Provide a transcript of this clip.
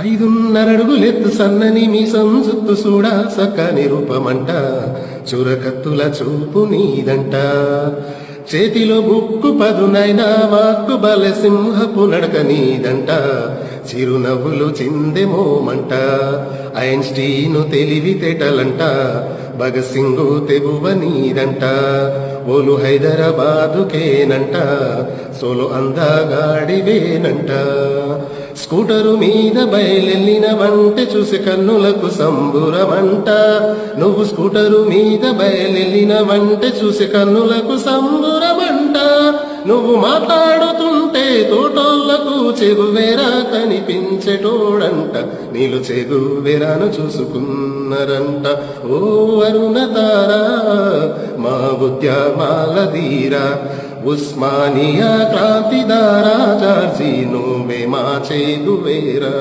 ఐదున్నరడుగులెత్తు సన్నని మీ సంజుత్తు సూడా సక్కని రూపమంట. చురకత్తుల చూపు నీదంట. చేతిలో బుక్కు పదునైనా వాక్కు బల సింహపు నడక నీదంట. చిరునవ్వులు చిందెమోమంట ఐన్స్టీను తెలివి తెటలంట. భగత్ సింగు తెగువ నీదంట. ఓలు హైదరాబాదుకేనంట. సోలు అందగాడివేనంట. స్కూటరు మీద బయలెళ్ళిన వంటె చూసి కన్నులకు సంబురమంట. నువ్వు స్కూటరు మీద బయలెళ్ళిన వంటె చూసి కన్నులకు సంబురమంట. నువ్వు మాట్లాడుతుంటే తోటోళ్ళకు చెగువేరా కనిపించేటోడంట. నీళ్ళు చెగువేరాను చూసుకున్నారంట. ఓ అరుణతారా మా ఉద్యమాల ధీరా ఉస్మానియా క్రాంతిదార జార్జీ నువ్వే మా చేదువేరా